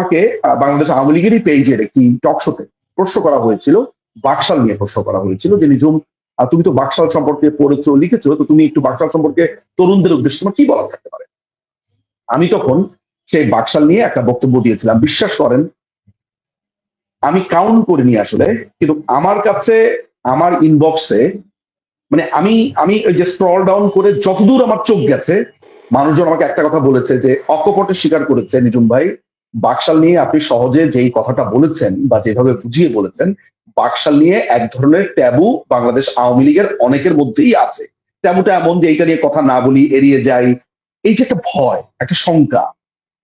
আমাকে বাংলাদেশ আওয়ামী লীগেরই পেজের একটি টক শোতে প্রশ্ন করা হয়েছিল, বাকশাল নিয়ে প্রশ্ন করা হয়েছিল যে নিজুম তুমি তো বাকশাল সম্পর্কে পড়েছো, লিখেছো, তো তুমি একটু বাকশাল সম্পর্কে তরুণদের উদ্দেশ্যে তোমার কি বলার থাকতে পারে? আমি তখন সেই বাকশাল নিয়ে একটা বক্তব্য দিয়েছিলাম, বিশ্বাস করেন, আমি কাউন্ট করিনি আসলে, কিন্তু আমার কাছে, আমার ইনবক্সে মানে আমি আমি ওই যে স্ক্রল ডাউন করে যতদূর আমার চোখ গেছে, মানুষজন আমাকে একটা কথা বলেছে যে, অকপটে স্বীকার করেছে নিজুম ভাই বাকশাল নিয়ে আপনি সহজে যেই কথাটা বলেছেন বা যেভাবে বুঝিয়ে বলেছেন, বাকশাল নিয়ে এক ধরনের ট্যাবু বাংলাদেশ আওয়ামী লীগের অনেকের মধ্যেই আছে। ট্যাবুটা এমন যে এইটা নিয়ে কথা না বলি, এড়িয়ে যাই। এই যে একটা ভয়, একটা শঙ্কা,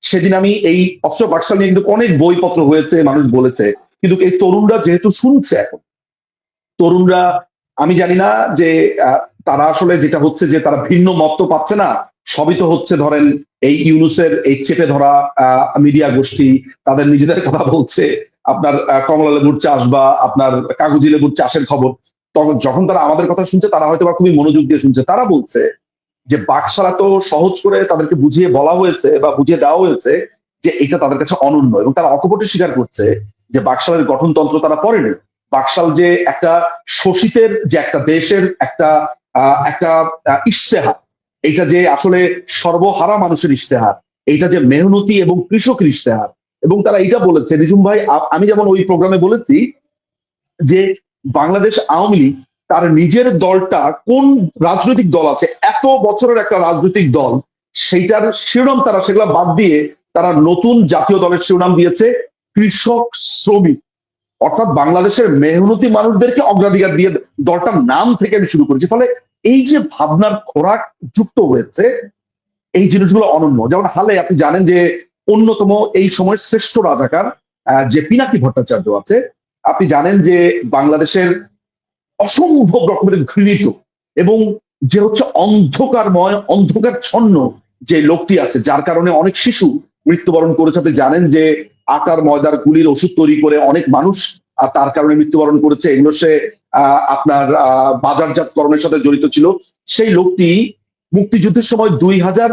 সেদিন আমি এই অথচ বাকশাল নিয়ে কিন্তু অনেক বইপত্র হয়েছে, মানুষ বলেছে, কিন্তু এই তরুণরা যেহেতু শুনছে এখন, তরুণরা, আমি জানি না যে তারা আসলে যেটা হচ্ছে যে তারা ভিন্ন মত তো পাচ্ছে না সবই তো হচ্ছে ধরেন এই ইউনুসের এই চেপে ধরা মিডিয়া গোষ্ঠী, তাদের নিজেদের কথা বলছে, আপনার কমলা লেবুর চাষ বা আপনার কাগজি লেবুর চাষের খবর। তখন যখন তারা আমাদের কথা শুনছে, তারা হয়তো বা খুবই মনোযোগ দিয়ে শুনছে। তারা বলছে যে বাকশালা তো সহজ করে তাদেরকে বুঝিয়ে বলা হয়েছে বা বুঝিয়ে দেওয়া হয়েছে যে এটা তাদের কাছে অনন্য এবং তারা অকপটে স্বীকার করছে যে বাকশালের গঠনতন্ত্র তারা পড়েনি বাকশাল যে একটা শোষিতের, যে একটা দেশের একটা একটা ইশতেহার এটা যে আসলে সর্বহারা মানুষের ইশতেহার এইটা যে মেহনতি এবং কৃষকের ইশতেহার, এবং তারা এটা বলেছে, রিজুম ভাই আমি যেমন ওই প্রোগ্রামে বলেছি যে বাংলাদেশ আওয়ামী লীগ তার নিজের দলটা কোন রাজনৈতিক দল আছে, এত বছরের একটা রাজনৈতিক দল, সেইটার শিরোনাম তারা সেগুলো বাদ দিয়ে তারা নতুন জাতীয় দলের শিরোনাম দিয়েছে, কৃষক শ্রমিক। অর্থাৎ বাংলাদেশের মেহনতি মানুষদেরকে অগ্রাধিকার দিয়ে দলটার নাম থেকে আমি শুরু করেছি, ফলে এই যে ভাবনার খোরাক যুক্ত হয়েছে, এই জিনিসগুলো অনন্য। যেমন হালে আপনি জানেন যে অন্যতম এই সময়ের শ্রেষ্ঠ রাজাকার যে পিনাকি ভট্টাচার্য আছে, আপনি জানেন যে বাংলাদেশের অসম্ভব রকমের ঘৃণিত এবং যে হচ্ছে অন্ধকারময়, অন্ধকার ছন্ন যে লোকটি আছে, যার কারণে অনেক শিশু মৃত্যুবরণ করেছে। আপনি জানেন যে আটার ময়দার গুলির ওষুধ তৈরি করে অনেক মানুষ তার কারণে মৃত্যুবরণ করেছে। এগুলো সে আপনার বাজারজাতকরণের সাথে জড়িত ছিল। সেই লোকটি মুক্তিযুদ্ধের সময় দুই হাজার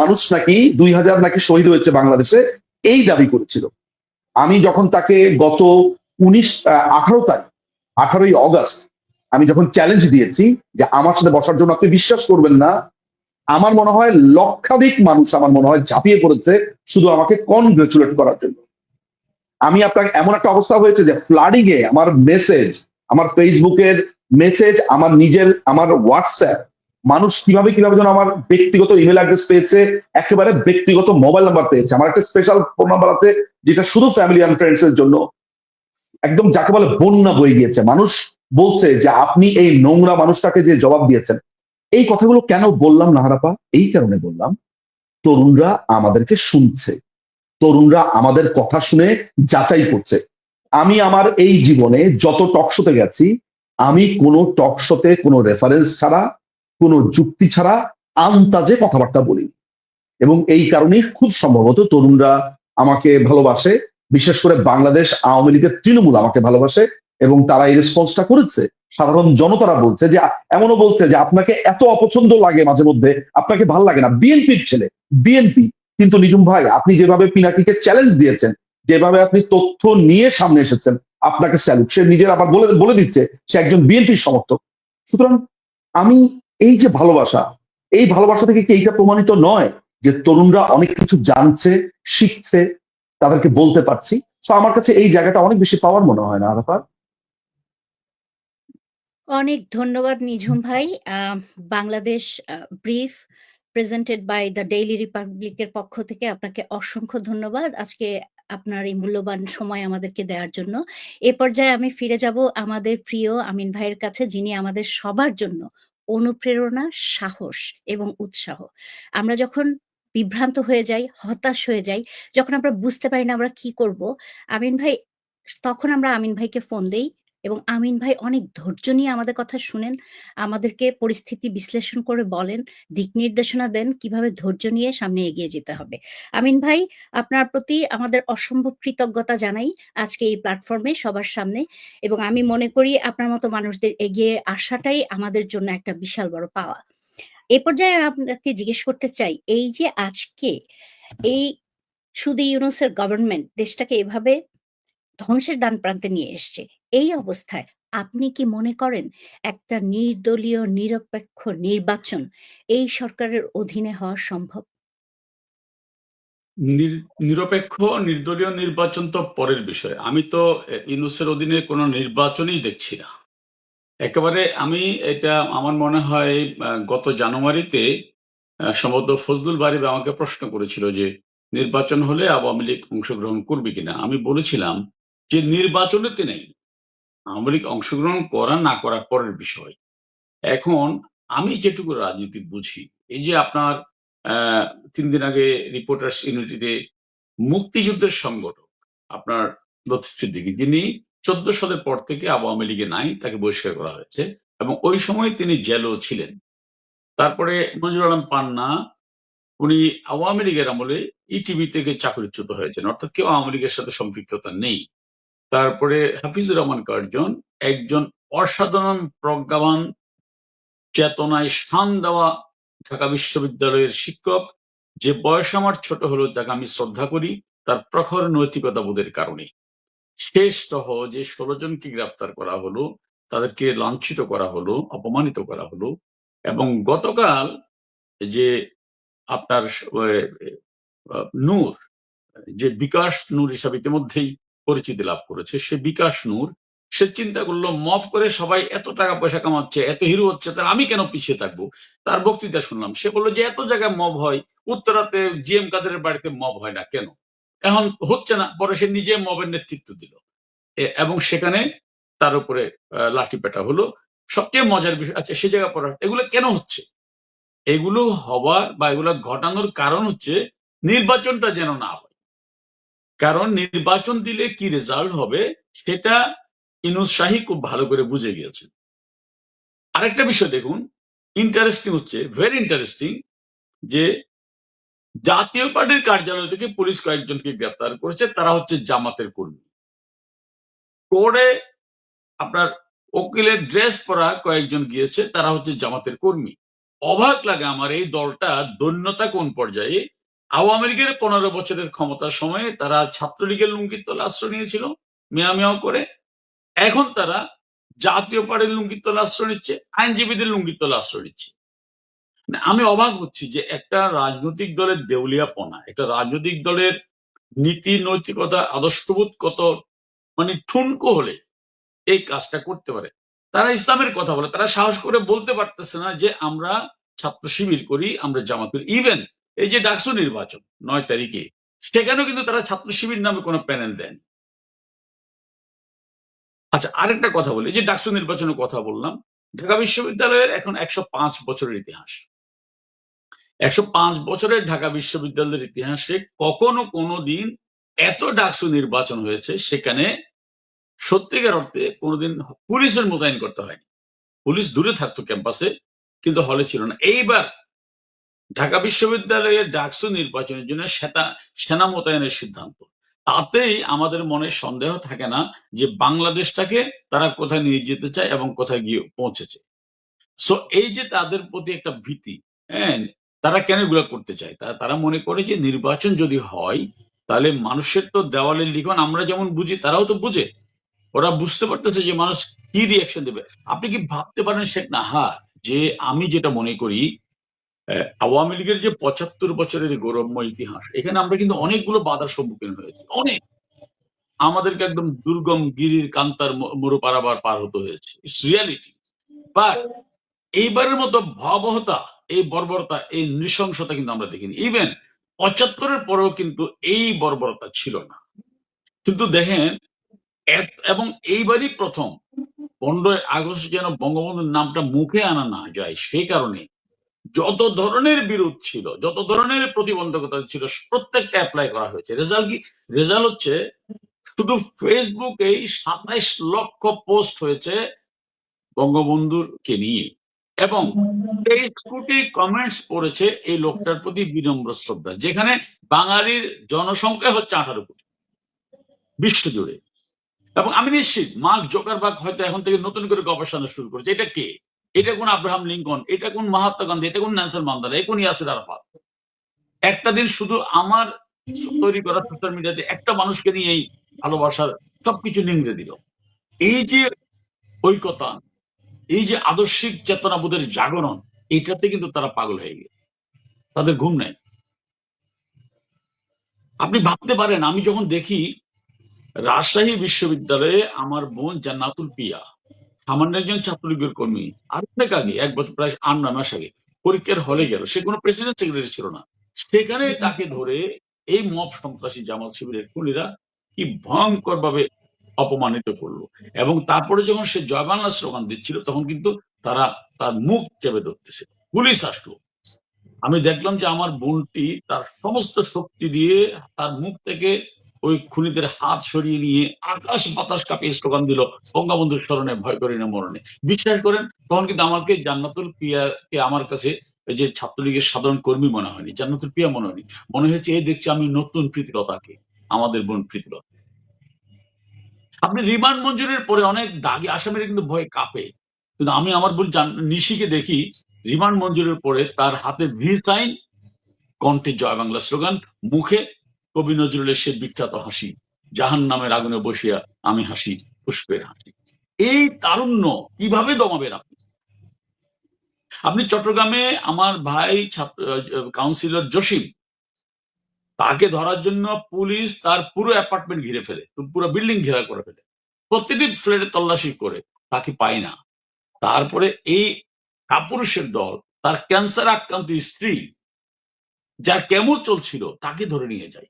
মানুষ নাকি, দুই হাজার নাকি শহীদ হয়েছে বাংলাদেশে, এই দাবি করেছিল। আমি যখন তাকে গত উনিশ আঠারো তারিখ, আঠারোই অগস্ট, আমি যখন চ্যালেঞ্জ দিয়েছি যে আমার সাথে বসার জন্য আপনি বিশ্বাস করবেন না, আমার মনে হয় লক্ষাধিক মানুষ আমার মনে হয় ঝাঁপিয়ে পড়েছে, শুধু আমাকে কনগ্রেচুলেট করার জন্য। আমি আপনার এমন একটা অবস্থা হয়েছে যে ফ্লাডিং এ আমার মেসেজ আমার ফেসবুকের মেসেজ আমার নিজের, আমার হোয়াটসঅ্যাপ মানুষ কীভাবে কীভাবে যেন আমার ব্যক্তিগত ইমেল অ্যাড্রেস পেয়েছে, একেবারে ব্যক্তিগত মোবাইল নাম্বার পেয়েছে। আমার একটা স্পেশাল ফোন নাম্বার আছে, যেটা শুধু ফ্যামিলি অ্যান্ড ফ্রেন্ডস এর জন্য। একদম যাকে বলে বন্যা বয়ে গিয়েছে। মানুষ বলছে যে আপনি এই নোংরা মানুষটাকে যে জবাব দিয়েছেন। এই কথাগুলো কেন বললাম নাহারাপা এই কারণে বললাম, তরুণরা আমাদেরকে শুনছে। তরুণরা আমাদের কথা শুনে যাচাই করছে। আমি আমার এই জীবনে যত টকশোতে গেছি, আমি কোনো টকশোতে কোনো রেফারেন্স ছাড়া, কোনো যুক্তি ছাড়া আন্তাজে কথাবার্তা বলি এবং এই কারণেই খুব সম্ভবত তরুণরা আমাকে ভালোবাসে, বিশেষ করে বাংলাদেশ আওয়ামী লীগের তৃণমূল আমাকে ভালোবাসে এবং তারা এই রেসপন্সটা করেছে। সাধারণ জনতারা বলছে যে, এমনও বলছে যে, আপনাকে এত অপছন্দ লাগে মাঝে মধ্যে, আপনাকে ভালো লাগে না। বিএনপির ছেলে বিএনপি কিন্তু নিজুম ভাই, আপনি যেভাবে পিনাকিকে চ্যালেঞ্জ দিয়েছেন, যেভাবে আপনি তথ্য নিয়ে সামনে এসেছেন, আপনাকে স্যালুট সে নিজের আবার বলে বলে দিচ্ছে, সে একজন বিএনপির সমর্থক। সুতরাং আমি এই যে ভালোবাসা, এই ভালোবাসা থেকে কি এইটা প্রমাণিত নয় যে তরুণরা অনেক কিছু জানছে, শিখছে, তাদেরকে বলতে পারছি? তো আমার কাছে এই জায়গাটা অনেক বেশি পাওয়ার মনে হয় না, আরাফাত? অনেক ধন্যবাদ নিঝুম ভাই। Bangladesh brief presented by the daily রিপাবলিকের পক্ষ থেকে আপনাকে অসংখ্য ধন্যবাদ আজকে আপনার এই মূল্যবান সময় আমাদেরকে দেওয়ার জন্য। এ পর্যায়ে আমি ফিরে যাব আমাদের প্রিয় আমিন ভাইয়ের কাছে, যিনি আমাদের সবার জন্য অনুপ্রেরণা, সাহস এবং উৎসাহ। আমরা যখন বিভ্রান্ত হয়ে যাই, হতাশ হয়ে যাই, যখন আমরা বুঝতে পারি না আমরা কি করব, আমিন ভাই, তখন আমরা আমিন ভাইকে ফোন দেই। এবং আমিন ভাই অনেক ধৈর্য নিয়ে আমাদের কথা শুনেন, আমাদেরকে পরিস্থিতি বিশ্লেষণ করে বলেন, দিক নির্দেশনা দেন, কীভাবে ধৈর্য নিয়ে সামনে এগিয়ে যেতে হবে। আমিন ভাই, আপনার প্রতি আমাদের অসম্ভব কৃতজ্ঞতা জানাই আজকে এই প্ল্যাটফর্মে সবার সামনে এবং আমি মনে করি আপনার মতো মানুষদের এগিয়ে আসাটাই আমাদের জন্য একটা বিশাল বড় পাওয়া। এ পর্যায়ে আপনাকে জিজ্ঞেস করতে চাই, এই যে আজকে এই শুধু ইউনুসের গভর্নমেন্ট দেশটাকে এভাবে ধ্বংসের দান প্রান্তে নিয়ে এসছে। এই অবস্থায় আপনি কি মনে করেন একটা নির্দলীয়, নিরপেক্ষ নির্বাচন এই সরকারের অধীনে হওয়া সম্ভব? নিরপেক্ষ, নির্দলীয় নির্বাচন তো পরের বিষয় আমি তো ইউনূসের অধীনে কোনো নির্বাচনই দেখছি না একেবারে আমি এটা, আমার মনে হয় গত জানুয়ারিতে সম্ভবত ফজলুল বারিব আমাকে প্রশ্ন করেছিল যে, নির্বাচন হলে আওয়ামী লীগ অংশগ্রহণ করবে কিনা আমি বলেছিলাম যে নির্বাচনেতে নেই, আওয়ামী লীগ অংশগ্রহণ করা না করা পরের বিষয়। এখন আমি যেটুকু রাজনীতি বুঝি, এই যে আপনার তিন দিন আগে রিপোর্টার্স ইউনিটিতে মুক্তিযুদ্ধের সংগঠক, আপনার লতিফ যিনি চোদ্দ সালের পর থেকে আওয়ামী লীগে নাই, তাকে বহিষ্কার করা হয়েছে এবং ওই সময় তিনি জেলও ছিলেন। তারপরে নজরুল আলম পান্না, উনি আওয়ামী লীগের আমলে ইটিভি থেকে চাকরিচ্যুত হয়েছেন, অর্থাৎ কেউ আওয়ামী লীগের সাথে সম্পৃক্ততা নেই। তারপরে হাফিজুর রহমান কার্জন একজন অসাধারণ প্রজ্ঞাবান, চেতনায় স্থান দেওয়া ঢাকা বিশ্ববিদ্যালয়ের শিক্ষক। যে বয়স আমার ছোট হলো যাকে আমি শ্রদ্ধা করি, তার প্রখর নৈতিকতা বোধের কারণে। শেষ সহ যে ষোলো জনকে গ্রেফতার করা হলো, তাদেরকে লাঞ্ছিত করা হলো, অপমানিত করা হলো এবং গতকাল যে আপনার নূর, যে বিকাশ নূর হিসাবে ইতিমধ্যেই পরিচিতি লাভ করেছে। সে বিকাশ নূর, সে চিন্তা করল, মফ করে সবাই এত টাকা পয়সা কামাচ্ছে, এত হিরো হচ্ছে, তাহলে আমি কেন পিছিয়ে থাকব? তার বক্তৃতা শুনলাম। সে বলল যে, এত জায়গায় মব হয়, উত্তরাতে জিএম কাদের বাড়িতে মব হয় না কেন? এখন হচ্ছে না, পরে সে নিজে মবের নেতৃত্ব দিল। এবং সেখানে তার উপরে লাঠি পেটা হলো। সবচেয়ে মজার বিষয় আচ্ছা সে জায়গা পড়া এগুলো কেন হচ্ছে? এগুলো হওয়ার বা এগুলো ঘটানোর কারণ হচ্ছে, নির্বাচনটা যেন না হয়। কারণ নির্বাচন দিলে কি রেজাল্ট হবে সেটা ইনুস শাহী খুব ভালো করে বুঝে গিয়েছেন। আরেকটা বিষয় দেখুন ইন্টারেস্টিং হচ্ছে ভেরি ইন্টারেস্টিং যে জাতীয় পার্টির কার্যালয় থেকে পুলিশ কয়েকজনকে গ্রেফতার করেছে, তারা হচ্ছে জামাতের কর্মী। কোর্টে আপনার ওকিলের ড্রেস পরা কয়েকজন গিয়েছে, তারা হচ্ছে জামাতের কর্মী। অবাক লাগে আমার এই দলটা দৈন্যতা কোন পর্যায়ে আওয়ামী লীগের পনেরো বছরের ক্ষমতার সময়ে তারা ছাত্রলীগের লুঙ্গির তলে আশ্রয় নিয়েছিল মেয়া করে। এখন তারা জাতীয় পার্টির লুঙ্গির তলে আশ্রয় নিচ্ছে, আইনজীবীদের লুঙ্গির তলে আশ্রয় নিচ্ছে। মানে আমি অবাক হচ্ছি যে একটা রাজনৈতিক দলের দেউলিয়াপনা, একটা রাজনৈতিক দলের নীতি, নৈতিকতা, আদর্শবোধ কত মানে ঠুনকো হলে এই কাজটা করতে পারে। তারা ইসলামের কথা বলে, তারা সাহস করে বলতে পারতেছে না যে আমরা ছাত্র শিবির করি, আমরা জামাত করি। ইভেন এই যে ডাকসু নির্বাচন, নয় তারিখে, সেখানেও কিন্তু তারা ছাত্র শিবির নামে কোনো প্যানেল দেন আচ্ছা আরেকটা কথা বলি যে ডাকসু নির্বাচনের কথা বললাম, ঢাকা বিশ্ববিদ্যালয়ের এখন একশো পাঁচ বছরের ইতিহাস। একশো পাঁচ বছরের ঢাকা বিশ্ববিদ্যালয়ের ইতিহাসে কখনো কোনো দিন এত ডাকসু নির্বাচন হয়েছে, সেখানে সত্যিকার অর্থে কোনোদিন পুলিশের মোতায়েন করতে হয়নি। পুলিশ দূরে থাকতো ক্যাম্পাসে, কিন্তু হলে ছিল না। এইবার ঢাকা বিশ্ববিদ্যালয়ের ডাকসু নির্বাচনের জন্য সেনা মোতায়েনের সিদ্ধান্ত। তাতেই আমাদের মনে সন্দেহ থাকে না যে বাংলাদেশটাকে তারা কোথায় নিয়ে যেতে চায় এবং কোথায় গিয়ে পৌঁছেছে। সো এই যে তাদের প্রতি একটা ভীতি হ্যাঁ তারা কেন এগুলো করতে চায়? তারা মনে করে যে নির্বাচন যদি হয়, তাহলে মানুষের তো দেওয়ালের লিখন আমরা যেমন বুঝি, তারাও তো বুঝে। ওরা বুঝতে পারতেছে যে মানুষ কি রিয়াকশন দেবে। আপনি কি ভাবতে পারেন শেখ নাহা যে আমি যেটা মনে করি আওয়ামী লীগের যে পঁচাত্তর বছরের গৌরবময় ইতিহাস, এখানে আমরা কিন্তু অনেকগুলো বাধার সম্মুখীন হয়েছি। অনেক। আমাদেরকে একদম দুর্গম গিরির কান্তার মরু পারাবার পার হতে হয়েছে। ইটস রিয়ালিটি বাট এইবারের মতো ভয়াবহতা, এই বর্বরতা, এই নৃশংসতা কিন্তু আমরা দেখিনি। ইভেন পঁচাত্তরের পরেও কিন্তু এই বর্বরতা ছিল না। কিন্তু দেখেন এবং এইবারই প্রথম, পনেরোই আগস্ট যেন বঙ্গবন্ধুর নামটা মুখে আনা না যায়, সেই কারণে যত ধরনের বিরোধ ছিল, যত ধরনের প্রতিবন্ধকতা ছিল, প্রত্যেকটা অ্যাপ্লাই করা হয়েছে। রেজাল্ট কি? রেজাল্ট হচ্ছে শুধু ফেসবুকেই সাতাইশ লক্ষ পোস্ট হয়েছে বঙ্গবন্ধুরকে নিয়ে এবং তেইশ কোটি কমেন্টস পড়েছে এই লোকটার প্রতি বিনম্র শ্রদ্ধা, যেখানে বাঙালির জনসংখ্যা হচ্ছে আঠারো কোটি বিশ্বজুড়ে এবং আমি নিশ্চিত মার্ক জোকারবার্গ হয়তো এখন থেকে নতুন করে গবেষণা শুরু করেছে, এটা কে? এটা কোন আব্রাহাম লিঙ্কন, এটা কোন মহাত্মা গান্ধী, এটা কোন ন্যান্সার মান্দারা এ কোন ইয়াসির আরাফাত। একটা দিন শুধু আমার তৈরি করা সোশ্যাল মিডিয়াতে একটা মানুষকে নিয়ে এই ভালোবাসার সবকিছু নিংড়ে দিল। এই যে ঐকতা এই যে আদর্শিক চেতনাবোধের জাগরণ এইটাতে কিন্তু তারা পাগল হয়ে গেল তাদের ঘুম নেই। আপনি ভাবতে পারেন, আমি যখন দেখি রাজশাহী বিশ্ববিদ্যালয়ে আমার বোন জান্নাতুল পিয়া সামান্য একজন ছাত্রলীগের কর্মী। আর অনেক আগে এক বছর প্রায় আট নয় মাস আগে পরীক্ষার হলে গেল, সে কোনো প্রেসিডেন্ট সেক্রেটারি ছিল না। সেখানে তাকে ধরে এই মব সন্ত্রাসী জামাত শিবিরের খুনিরা কি ভয়ঙ্কর ভাবে অপমানিত করল। এবং তারপরে যখন সে জয় বাংলা স্লোগান দিচ্ছিল, তখন কিন্তু তারা তার মুখ চেপে ধরতেছে। পুলিশ আসলো। আমি দেখলাম যে আমার বোনটি তার সমস্ত শক্তি দিয়ে তার মুখ থেকে ওই খুনিদের হাত সরিয়ে নিয়ে আকাশ বাতাস কাঁপিয়ে স্লোগান দিল, বঙ্গবন্ধুর স্মরণে ভয় করি না মরণে। বিশ্বাস করেন, তখন কিন্তু আমাকে জান্নাতুল পিয়াকে আমার কাছে যে ছাত্রলীগের সাধারণ কর্মী মনে হয়নি, জান্নাতুল পিয়া মনে হয়নি। মনে হয়েছে, এই দেখছি আমি নতুন প্রীতিলতাকে, আমাদের বোন প্রীতিলতা। আপনি রিমান্ড মঞ্জুরের পরে অনেক দাগি, আসামিরা কিন্তু ভয় কাঁপে। কিন্তু আমি আমার বোন নিশিকে দেখি, রিমান্ড মঞ্জুরের পরে তার হাতে ভি সাইন, কণ্ঠে জয় বাংলা স্লোগান, মুখে কবি নজরুলের সে বিখ্যাত হাসি জাহান নামের আগুনে বসিয়া আমি হাসি, পুষ্পের হাসি। এই তারুণ্য কীভাবে দমাবেন আপনি? আপনি চট্টগ্রামে আমার ভাই ছাত্র কাউন্সিলর জসিম, তাকে ধরার জন্য পুলিশ তার পুরো অ্যাপার্টমেন্ট ঘিরে ফেলে, পুরো বিল্ডিং ঘেরা করে ফেলে। প্রতিটি ফ্ল্যাটে তল্লাশি করে তাকে পায় না। তারপরে এই কাপুরুষের দল, তার ক্যান্সার আক্রান্ত স্ত্রী, যার কেমন চলছিল, তাকে ধরে নিয়ে যায়।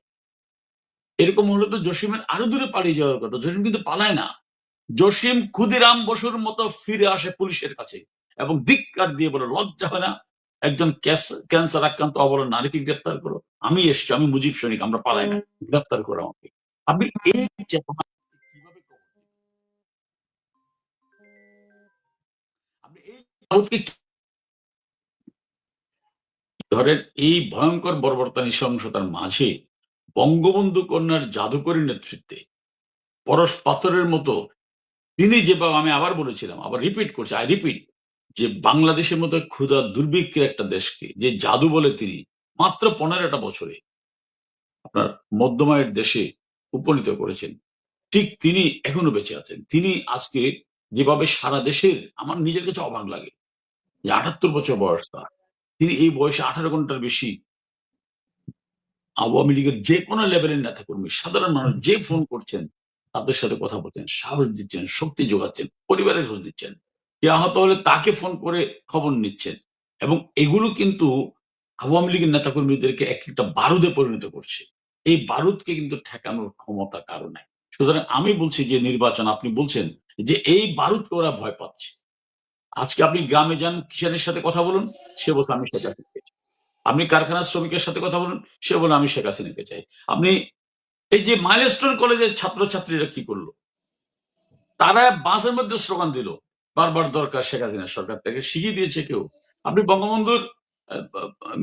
এরকম হলে তো জসিমের আরও দূরে পালিয়ে যাওয়ার কথা। জসিম কিন্তু পালায় না। জসিম ক্ষুদিরাম বসুর মতো ফিরে আসে পুলিশের কাছে এবং ধিক্কার দিয়ে বলে লজ্জা হয় না। একজন ক্যান্সার আক্রান্ত অবলা নারীকে গ্রেপ্তার করো। আমি এসছি আমি মুজিব সৈনিক আমরা পালাই না। গ্রেপ্তার করো আমাকে। আপনি এই চেতনা ধরেন এই ভয়ঙ্কর বর্বরতা নৃশংসতার মাঝে বঙ্গবন্ধু কন্যার জাদুকরী নেতৃত্বে পরশ পাথরের মতো তিনি যেভাবে আমি আবার বলেছিলাম, আবার রিপিট করছি আই রিপিট যে বাংলাদেশের মতো ক্ষুধা দুর্ভিক্ষের একটা দেশকে, যে জাদু বলে তিনি মাত্র পনেরোটা বছরে আপনার মধ্যমায়ের দেশে উপনীত করেছেন, ঠিক তিনি এখনও বেঁচে আছেন। তিনি আজকে যেভাবে সারা দেশের, আমার নিজের কাছে অবাক লাগে যে আটাত্তর বছর বয়স তার। তিনি এই বয়সে আঠারো ঘণ্টার বেশি আওয়ামী লীগের যে কোনো লেভেলের নেতা কর্মী সাধারণ মানুষ যে ফোন করছেন, তাদের সাথে কথা বলছেন, সাহস দিচ্ছেন, শক্তি যোগাচ্ছেন, পরিবারের খোঁজ দিচ্ছেন কে আহত হলে তাকে ফোন করে খবর নিচ্ছেন এবং এগুলো কিন্তু আওয়ামী লীগের নেতা কর্মীদেরকে এক একটা বারুদে পরিণত করছে। এই বারুদকে কিন্তু ঠেকানোর ক্ষমতা কারও নাই। সুতরাং আমি বলছি যে নির্বাচন, আপনি বলছেন যে এই বারুদকে ওরা ভয় পাচ্ছে। আজকে আপনি গ্রামে যান, কিষানের সাথে কথা বলুন, সে বলতে আমি চাই আপনি কারখানার শ্রমিকের সাথে কথা বলুন, সে বলে আমি শেখ হাসিনাকে চাই। আপনি এই যে মাইলস্টোন কলেজের ছাত্রছাত্রীরা কি করল? তারা বাসের মধ্যে স্লোগান দিল, বারবার দরকার শেখ হাসিনা সরকার থেকে। শিখিয়ে দিয়েছে কেউ। আপনি বঙ্গবন্ধুর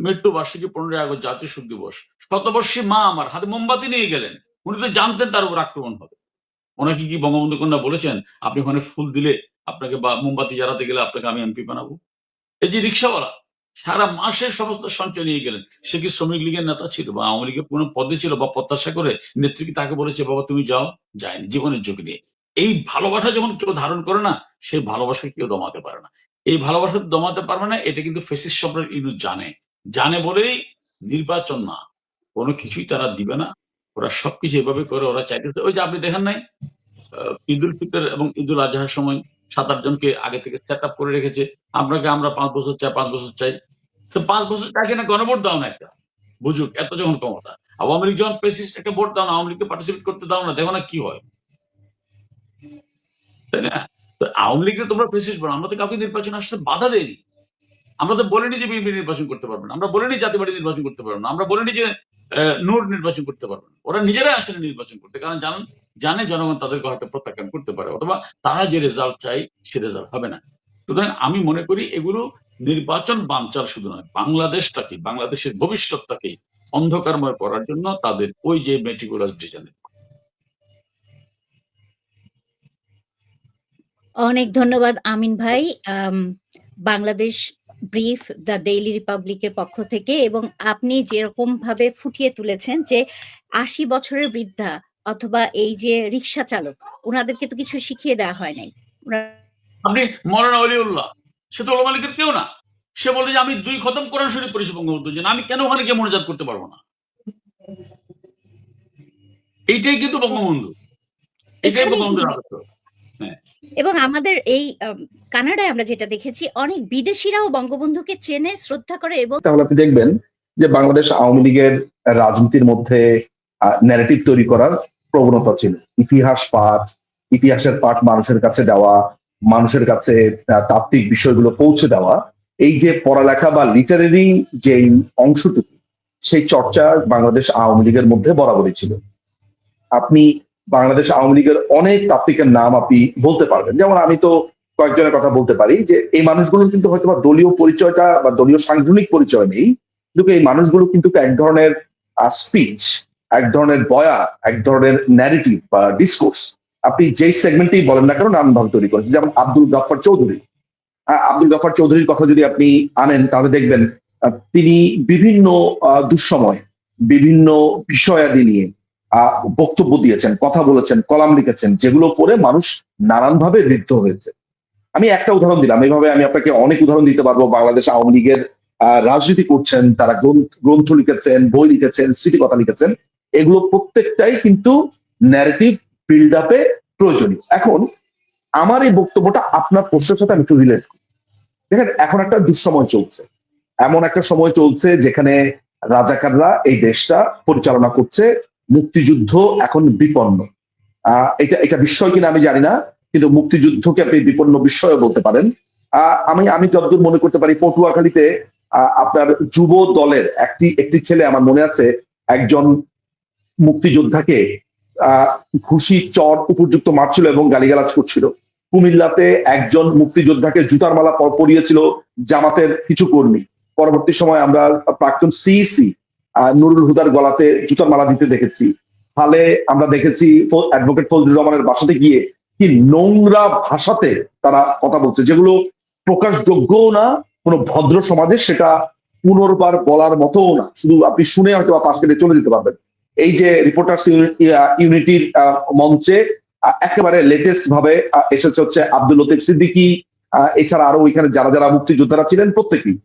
মৃত্যু বার্ষিকী পনেরোই আগস্ট জাতীয় শোক দিবস, শতবর্ষী মা আমার হাতে মোমবাতি নিয়ে গেলেন, উনি তো জানতেন তার উপর আক্রমণ হবে। ওনাকে কি বঙ্গবন্ধু কন্যা বলেছেন, আপনি ওখানে ফুল দিলে আপনাকে বা, মোমবাতি জ্বালাতে গেলে আপনাকে আমি এমপি বানাবো? এই যে রিক্সাওয়ালা সারা মাসের সমস্ত সঞ্চয় নিয়ে গেলেন। সে কি শ্রমিক লীগের নেতা ছিল বা আওয়ামী লীগের কোনো পদে ছিল বা প্রত্যাশা করে নেত্রী তাকে বলেছে বাবা তুমি যাও যায়নি জীবনের ঝুঁকি নিয়ে এই ভালোবাসা যখন কেউ ধারণ করে না সেই ভালোবাসা কেউ দমাতে পারে না। এই ভালোবাসা দমাতে পারবে না এটা কিন্তু ফেসিস সম্রাট ইউনুস জানে। জানে বলেই নির্বাচন না। কোনো কিছুই তারা দিবে না। ওরা সবকিছু এভাবে করে ওরা চাইতেছে। ওই যে আপনি দেখেন নাই আহ, ঈদ উল ফিতর এবং ঈদ উল আজহার সময় সাত, আট জনকে আগে থেকে সেট আপ করে রেখেছে। আপনাকে আমরা পাঁচ বছর চাই, পাঁচ বছর চাই? তো পাঁচ বছর চাই না গণভোট দাও না একটা। বুঝুক, এত যখন ক্ষমতা। আওয়ামী লীগ যখন প্রেসিস্ট একটা ভোট দাও না, আওয়ামী লীগকে পার্টিসিপেট করতে দাও না, দেখো না কি হয়। তাই না? তো আওয়ামী লীগকে তোমরা প্রেসিস্ট বলো আমরা তো কাউকে নির্বাচন আসতে বাধা দেয়নি আমরা তো বলিনি যে বিএনপি নির্বাচন করতে পারবে না, আমরা বলিনি জাতীয় নির্বাচন করতে পারবে না, আমরা বলিনি যে নূর নির্বাচন করতে পারবে না। ওরা নিজেরাই আসলে নির্বাচন করতে, কারণ জানেন, জানে জনগণ তাদেরকে হয়তো প্রত্যাখ্যান করতে পারে, অথবা তারা যে রেজাল্ট চাই সে রেজাল্ট হবে না। সুতরাং আমি মনে করি এগুলো নির্বাচন বানচাল শুধু নয়, বাংলাদেশটাকে, বাংলাদেশের ভবিষ্যৎটাকে অন্ধকারময় করার জন্য তাদের ওই যে মেটিকুলাস ডিজাইন অনেক ধন্যবাদ আমিন ভাই। বাংলাদেশ ব্রিফ দ্য ডেইলি রিপাবলিকের পক্ষ থেকে এবং আপনি যেরকম ভাবে ফুটিয়ে তুলেছেন যে আশি বছরের বৃদ্ধা অথবা এই যে রিক্সা চালক ওনাদেরকে তো কিছু শিখিয়ে দেওয়া হয় নাই। আপনি মৌলানা অলিউল্লাহ সে তো ওলামা লীগের কেউ না। সে বলে যে আমি দুই খতম কোরআন শরীফ পড়েছি বঙ্গবন্ধুর জন্য আমি কেন ওখানে গিয়ে মনোজাত করতে পারব না? এইটাই কিন্তু বঙ্গবন্ধু। এটাই বঙ্গবন্ধুর আদর্শ। এবং আমাদের এই কানাডায় আমরা যেটা দেখেছি, অনেক বিদেশিরাও বঙ্গবন্ধুকে চেনে, শ্রদ্ধা করে এবং তাহলে আপনি দেখবেন যে বাংলাদেশ আওয়ামী লীগের রাজনীতির মধ্যে ন্যারেটিভ তৈরি করার প্রবণতা ছিল। ইতিহাস পাঠ, ইতিহাসের পাঠ মানুষের কাছে দেওয়া, মানুষের কাছে তাত্ত্বিক বিষয়গুলো পৌঁছে দেওয়া, এই যে পড়ালেখা বা লিটারেরি যেই অংশটুকু, সেই চর্চা বাংলাদেশ আওয়ামী লীগের মধ্যে বরাবরই ছিল। আপনি বাংলাদেশ আওয়ামী লীগের অনেক তাত্ত্বিকের নাম আপনি বলতে পারবেন। যেমন আমি তো কয়েকজনের কথা বলতে পারি যে এই মানুষগুলোর কিন্তু হয়তো বা দলীয় পরিচয়টা বা দলীয় সাংগঠনিক পরিচয় নেই। কিন্তু এই মানুষগুলো কিন্তু এক ধরনের স্পিচ এক ধরনের বয়া, এক ধরনের ন্যারেটিভ বা ডিসকোর্স আপনি যেই সেগমেন্টেই বলেন না কেন নাম ভাবে তৈরি করেছে। যেমন আব্দুল গাফার চৌধুরী। আব্দুল গাফার চৌধুরীর কথা যদি আপনি আনেন, তাহলে দেখবেন তিনি বিভিন্ন দুঃসময় বিভিন্ন বিষয়াদি নিয়ে বক্তব্য দিয়েছেন, কথা বলেছেন, কলাম লিখেছেন, যেগুলো পড়ে মানুষ নানানভাবে ঋদ্ধ হয়েছে। আমি একটা উদাহরণ দিলাম, এইভাবে আমি আপনাকে অনেক উদাহরণ দিতে পারব। বাংলাদেশ আওয়ামী লীগের রাজনীতি করছেন, তারা গ্রন্থ লিখেছেন, বই লিখেছেন, স্মৃতিকথা লিখেছেন, এগুলো প্রত্যেকটাই কিন্তু ন্যারেটিভ বিল্ড আপে প্রয়োজনীয়। এখন, আমার এই বক্তব্যটা আপনার প্রশ্নের সাথে আমি একটু রিলেট করি। দেখেন, এখন একটা দুঃসময় চলছে। এমন একটা সময় চলছে যেখানে রাজাকাররা এই দেশটা পরিচালনা করছে মুক্তিযুদ্ধ এখন বিপন্ন। এটা এটা বিস্ময় কিনা আমি জানি না, কিন্তু মুক্তিযুদ্ধকে আপনি বিপন্ন বিস্ময় বলতে পারেন। আমি আমি যতদূর মনে করতে পারি, পটুয়াখালীতে আপনার যুব দলের একটি একটি ছেলে আমার মনে আছে, একজন মুক্তিযোদ্ধাকে আহ ঘুষি, চর উপযুক্ত মারছিল এবং গালিগালাজ করছিল। কুমিল্লাতে একজন মুক্তিযোদ্ধাকে জুতার মালা পরিয়েছিল জামাতের কিছু কর্মী। পরবর্তী সময় আমরা প্রাক্তন সিইসি নুরুল হুদার গলাতে জুতার মালা দিতে দেখেছি। ফলে আমরা দেখেছি অ্যাডভোকেট ফজলুর রহমানের বাসাতে গিয়ে কি নোংরা ভাষাতে তারা কথা বলছে, যেগুলো প্রকাশযোগ্যও না, কোনো ভদ্র সমাজে সেটা পুনর্বার বলার মতোও না। শুধু আপনি শুনে হয়তো পাশ কেটে চলে যেতে পারবেন। এই যে রিপোর্টার্স ইউনিটির মঞ্চে একেবারে লেটেস্ট ভাবে এসেছে হচ্ছে আব্দুল লতিফ সিদ্দিকী। এছাড়া আরও ওইখানে যারা যারা মুক্তিযোদ্ধারা ছিলেন প্রত্যেকেই।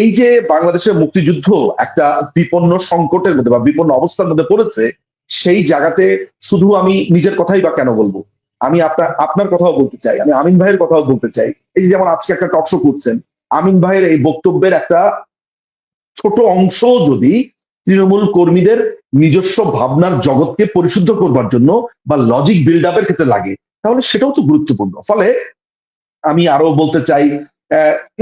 এই যে বাংলাদেশের মুক্তিযুদ্ধ একটা বিপন্ন সংকটের মধ্যে বা বিপন্ন অবস্থার মধ্যে পড়েছে, সেই জায়গাতে শুধু আমি নিজের কথাই বা কেন বলব? আমি আপনার আপনার কথাও বলতে চাই, আমি আমিন ভাইয়ের কথাও বলতে চাই। এই যে যেমন আজকে একটা টকশো করছেন, আমিন ভাইয়ের এই বক্তব্যের একটা ছোট অংশ যদি তৃণমূল কর্মীদের নিজস্ব ভাবনার জগৎকে পরিশুদ্ধ করবার জন্য বা লজিক বিল্ড আপের ক্ষেত্রে লাগে, তাহলে সেটাও তো গুরুত্বপূর্ণ। ফলে আমি আরও বলতে চাই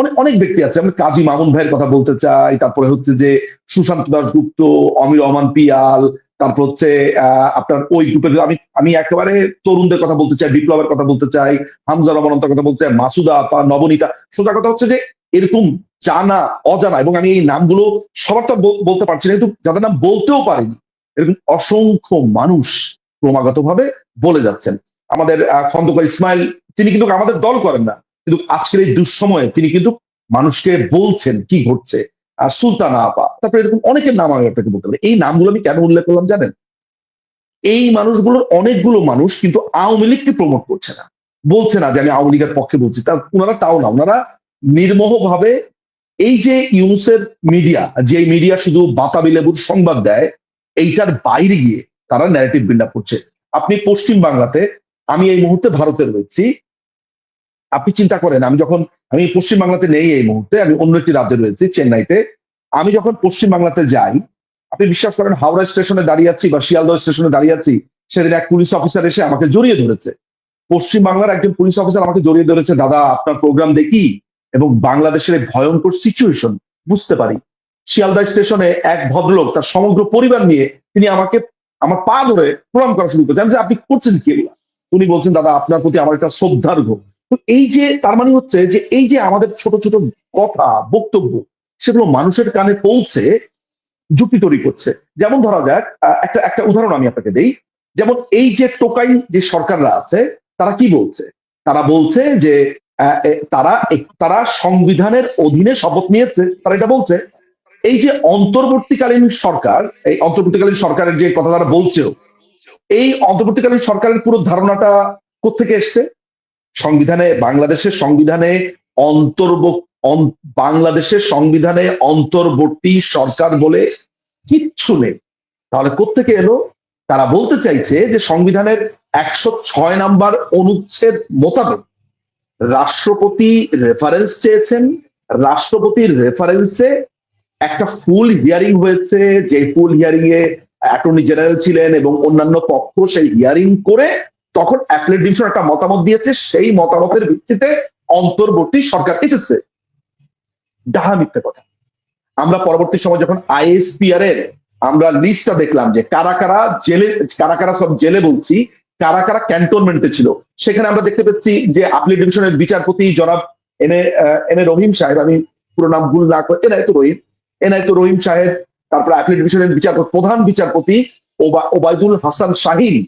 অনেক অনেক ব্যক্তি আছে। আমি কাজী মামুন ভাইয়ের কথা বলতে চাই, তারপরে হচ্ছে যে সুশান্ত দাসগুপ্ত অমির রহমান পিয়াল, তারপর হচ্ছে আপনার ওই গ্রুপের আমি আমি একেবারে তরুণদের কথা বলতে চাই, বিপ্লবের কথা বলতে চাই, হামজা রমানন্তের কথা বলতে চাই, মাসুদা আপা, নবনীতা। সোজা কথা হচ্ছে যে এরকম জানা, অজানা, এবং আমি এই নামগুলো সবারটা বল- বলতে পারছি না, কিন্তু যাদের নাম বলতেও পারিনি, এরকম অসংখ্য মানুষ ক্রমাগত ভাবে বলে যাচ্ছেন। আমাদের খন্দকার ইসমাইল, তিনি কিন্তু আমাদের দল করেন না। কিন্তু আজকের এই দুঃসময়ে তিনি কিন্তু মানুষকে বলছেন কি ঘটছে। আর সুলতানা আপা তারপরে এরকম অনেকের নাম আমি আপনাকে বলতে পারি। এই নামগুলো আমি কেন উল্লেখ করলাম জানেন? এই মানুষগুলোর অনেকগুলো মানুষ কিন্তু আওয়ামী লীগকে প্রমোট করছে না। বলছে না যে আমি আওয়ামী লীগের পক্ষে বলছি। তা ওনারা তাও না। ওনারা নির্মোহ ভাবে এই যে ইউনুসের মিডিয়া যে মিডিয়া শুধু বাতাবি লেবুর সংবাদ দেয়, এইটার বাইরে গিয়ে তারা ন্যারেটিভ বিল্ড আপ করছে। আপনি পশ্চিম বাংলাতে, আমি এই মুহূর্তে ভারতে রয়েছি। আপনি চিন্তা করেন আমি যখন আমি পশ্চিম বাংলাতে নেই এই মুহূর্তে আমি অন্য একটি রাজ্যে রয়েছি চেন্নাইতে। আমি যখন পশ্চিম বাংলাতে যাই আপনি বিশ্বাস করেন হাওড়া স্টেশনে দাঁড়িয়ে আছি বা শিয়ালদহ স্টেশনে দাঁড়িয়ে আছি সেদিন এক পুলিশ অফিসার এসে আমাকে জড়িয়ে ধরেছে। পশ্চিম বাংলার একজন পুলিশ অফিসার আমাকে জড়িয়ে ধরেছে দাদা আপনার প্রোগ্রাম দেখি এবং বাংলাদেশের ভয়ঙ্কর সিচুয়েশন বুঝতে পারি। শিয়ালদা স্টেশনে এক ভদ্রলোক তার সমগ্র পরিবার নিয়ে তিনি আমাকে আমার পা ধরে প্রণাম করা শুরু করছেন যে, আপনি করছেন কি উনি বলছেন দাদা আপনার প্রতি আমার একটা শ্রদ্ধার্ঘ তো এই যে, তার মানে হচ্ছে যে, এই যে আমাদের ছোট ছোট কথা, বক্তব্য, সেগুলো মানুষের কানে পৌঁছে যুক্তি তৈরি করছে। যেমন ধরা যাক একটা একটা উদাহরণ আমি আপনাকে দেই। যেমন এই যে টোকাই যে সরকাররা আছে, তারা কি বলছে? তারা বলছে যে তারা তারা সংবিধানের অধীনে শপথ নিয়েছে। তারা এটা বলছে। এই যে অন্তর্বর্তীকালীন সরকার, এই অন্তর্বর্তীকালীন সরকারের যে কথা তারা বলছে এই অন্তর্বর্তীকালীন সরকারের পুরো ধারণাটা কোথেকে এসছে? সংবিধানে, বাংলাদেশের সংবিধানে অন্তর্ব, অন- বাংলাদেশের সংবিধানে অন্তর্বর্তী সরকার বলে কিচ্ছু নেই। তাহলে কোত্থেকে এলো? তারা বলতে চাইছে যে সংবিধানের একশো ছয় নাম্বার অনুচ্ছেদ মোতাবেক রাষ্ট্রপতি রেফারেন্স চেয়েছেন রাষ্ট্রপতির রেফারেন্সে একটা ফুল হিয়ারিং হয়েছে, যে ফুল হিয়ারিং এ অ্যাটর্নি জেনারেল ছিলেন এবং অন্যান্য পক্ষ সেই হিয়ারিং করে তখন অ্যাপলেট ডিভিশন একটা মতামত দিয়েছে, সেই মতামতের ভিত্তিতে অন্তর্বর্তী সরকার এসেছে। ডাহা মিথ্যে কথা। আমরা পরবর্তী সময় যখন আইএসপিআর এর আমরা লিস্টটা দেখলাম যে কারা কারা জেলে, কারা কারা সব জেলে বলছি, কারা কারা ক্যান্টনমেন্টে ছিল, সেখানে আমরা দেখতে পাচ্ছি যে আপলিট ডিভিশনের বিচারপতি জনাব এনে এনে রহিম সাহেব, আমি পুরো নাম ভুল না করে এনায়ত রহিম এনায়ত রহিম সাহেব, তারপর আপলিট ডিভিশনের বিচারপতি, প্রধান বিচারপতি ওবা- ওবায়দুল হাসান শাহিন,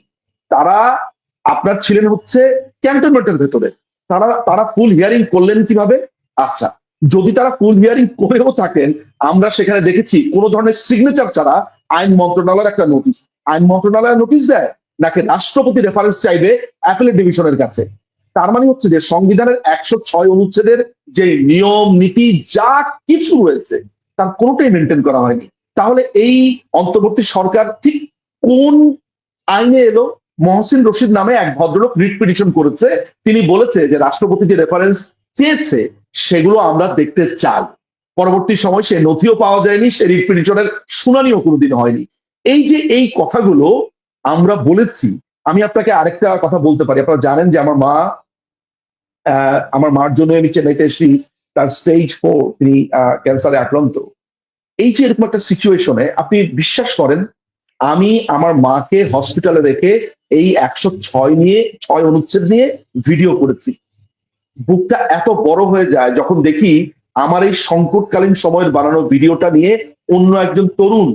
তারা আপনার ছিলেন হচ্ছে ক্যান্টনমেন্টের ভেতরে। তারা তারা ফুল হিয়ারিং করলেন কীভাবে? আচ্ছা যদি তারা ফুল হিয়ারিং করেও থাকেন, আমরা সেখানে দেখেছি কোন ধরনের সিগনেচার ছাড়া আইন মন্ত্রণালয়ের একটা নোটিশ আইন মন্ত্রণালয় নোটিশ দেয়, নাকি রাষ্ট্রপতি রেফারেন্স চাইবে অ্যাপেলেট ডিভিশনের কাছে। তার মানে হচ্ছে যে সংবিধানের একশো ছয় অনুচ্ছেদের যে নিয়ম, নীতি, যা কিছু রয়েছে, তার কোনোটাই মেনটেন করা হয়নি। তাহলে এই অন্তর্বর্তী সরকার ঠিক কোন আইনে এলো? মহসিন রশিদ নামে এক ভদ্রলোক রিট পিটিশন করেছে। তিনি বলেছে যে রাষ্ট্রপতি যে রেফারেন্স চেয়েছে, সেগুলো আমরা দেখতে চাই। পরবর্তী সময় সে নথিও পাওয়া যায়নি, সে রিট পিটিশনের শুনানিও কোনোদিন হয়নি। এই যে এই কথাগুলো আমরা বলেছি, আমি আপনাকে আরেকটা কথা বলতে পারি। আপনারা জানেন যে আমার মা আমার মার জন্য আমি চেন্নাইতে এসেছি, তার স্টেজ ফোর তিনি ক্যান্সারে আক্রান্ত। এই যে এরকম একটা সিচুয়েশনে আপনি বিশ্বাস করেন, আমি আমার মাকে হসপিটালে রেখে এই একশো ছয় নিয়ে, ছয় অনুচ্ছেদ নিয়ে ভিডিও করেছি। বুকটা এত বড় হয়ে যায় যখন দেখি আমার এই সংকটকালীন সময়ের বানানো ভিডিওটা নিয়ে অন্য একজন তরুণ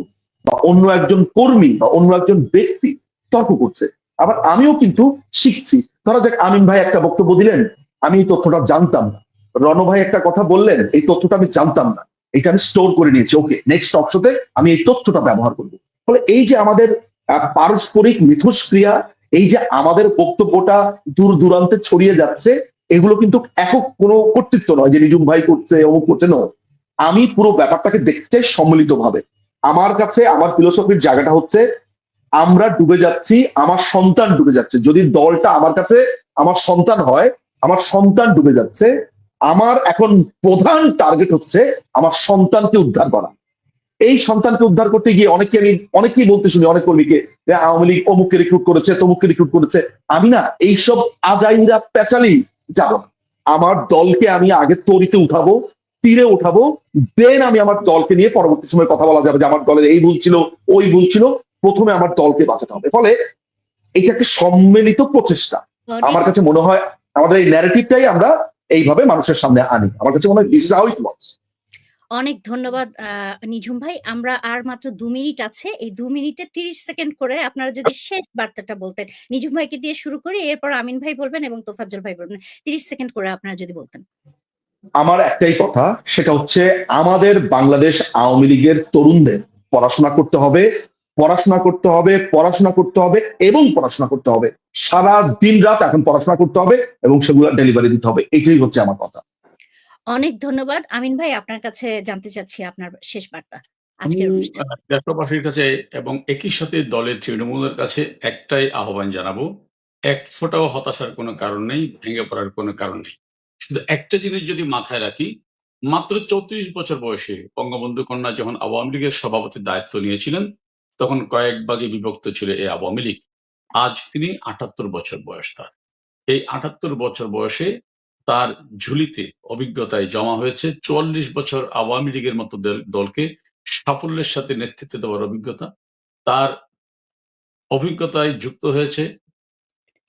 বা অন্য একজন কর্মী বা অন্য একজন ব্যক্তি তর্ক করছে। আবার আমিও কিন্তু শিখছি। ধরা যাক, আমিন ভাই একটা বক্তব্য দিলেন, আমি এই তথ্যটা জানতাম না। রণ ভাই একটা কথা বললেন, এই তথ্যটা আমি জানতাম না। এটা আমি স্টোর করে নিয়েছি। ওকে নেক্সট টকশোতে আমি এই তথ্যটা ব্যবহার করব। ফলে এই যে আমাদের পারস্পরিক মিথস্ক্রিয়া, এই যে আমাদের বক্তব্যটা দূর দূরান্তে ছড়িয়ে যাচ্ছে, এগুলো কিন্তু একক কোনো কর্তৃত্ব নয় যে নিজুম ভাই করছে, অমুক করছে, নয়। আমি পুরো ব্যাপারটাকে দেখতে চাই সম্মিলিত ভাবে আমার কাছে, আমার ফিলোসফির জায়গাটা হচ্ছে, আমরা ডুবে যাচ্ছি, আমার সন্তান ডুবে যাচ্ছে। যদি দলটা আমার কাছে আমার সন্তান হয়, আমার সন্তান ডুবে যাচ্ছে, আমার এখন প্রধান টার্গেট হচ্ছে আমার সন্তানকে উদ্ধার করা। এই সন্তানকে উদ্ধার করতে গিয়ে অনেকে আমি অনেকেই বলতে শুনি অনেক কর্মীকে আওয়ামী লীগ অমুককে রিক্রুট করেছে তমুককে রিক্রুট করেছে। আমি না এইসব আজাইরা পেঁচালি যাব আমার দলকে আমি আগে তরিতে উঠাবো তীরে উঠাবো দেন আমি আমার দলকে নিয়ে পরবর্তী সময় কথা বলা যাবে যে আমার দলের এই ভুল ছিল ওই ভুল ছিল প্রথমে আমার দলকে বাঁচাতে হবে। ফলে এটা একটা সম্মিলিত প্রচেষ্টা। আমার কাছে মনে হয় আমাদের এই ন্যারেটিভটাই আমরা এইভাবে মানুষের সামনে আনি। আমার কাছে মনে হয় this is how it works অনেক ধন্যবাদ নিঝুম ভাই। আমরা আর মাত্র দু মিনিট আছে। এই দু মিনিটে তিরিশ সেকেন্ড করে আপনারা যদি শেষ বার্তাটা বলতেন, নিঝুম ভাইকে দিয়ে শুরু করি, এরপর আমিন ভাই বলবেন এবং তোফাজ্জল ভাই বলবেন। তিরিশ সেকেন্ড করে আপনারা যদি বলতেন। আমার একটাই কথা, সেটা হচ্ছে আমাদের বাংলাদেশ আওয়ামী লীগের তরুণদের পড়াশোনা করতে হবে, পড়াশোনা করতে হবে, পড়াশোনা করতে হবে এবং পড়াশোনা করতে হবে। সারা দিন রাত এখন পড়াশোনা করতে হবে এবং সেগুলো ডেলিভারি দিতে হবে। এটাই হচ্ছে আমার কথা। অনেক ধন্যবাদ। আমিন ভাই আপনার কাছে জানতে চাচ্ছি আপনার শেষ বার্তা। আজকের দেশবাসীর কাছে এবং একই সাথে দলের তৃণমূলের কাছে একটাই আহ্বান জানাব এক ফোঁটাও হতাশার কোনো কারণ নেই ভেঙে পড়ার কোনো কারণ নেই। শুধু একটা জিনিস যদি মাথায় রাখি মাত্র চৌত্রিশ বছর বয়সে বঙ্গবন্ধু কন্যা যখন আওয়ামী লীগের সভাপতির দায়িত্ব নিয়েছিলেন তখন কয়েক ভাগে বিভক্ত ছিল এই আওয়ামী লীগ। আজ তিনি আটাত্তর বছর বয়স তার। এই আটাত্তর বছর বয়সে তার ঝুলিতে অভিজ্ঞতায় জমা হয়েছে। চুয়াল্লিশ বছর আওয়ামী লীগের মতো দলকে সাফল্যের সাথে নেতৃত্ব দেওয়ার অভিজ্ঞতা। তার অভিজ্ঞতায় যুক্ত হয়েছে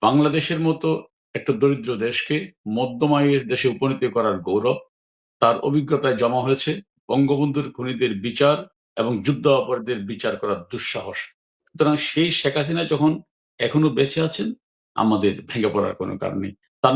বাংলাদেশের মতো একটা দরিদ্র দেশকে মধ্যম আয়ের দেশে উপনীত করার গৌরব। তার অভিজ্ঞতায় জমা হয়েছে বঙ্গবন্ধুর খুনিদের বিচার এবং যুদ্ধ অপরাধীদের বিচার করার দুঃসাহস। সুতরাং সেই শেখ হাসিনা যখন এখনও বেঁচে আছেন, আমাদের ভেঙে পড়ার কোনো কারণ নেই। তার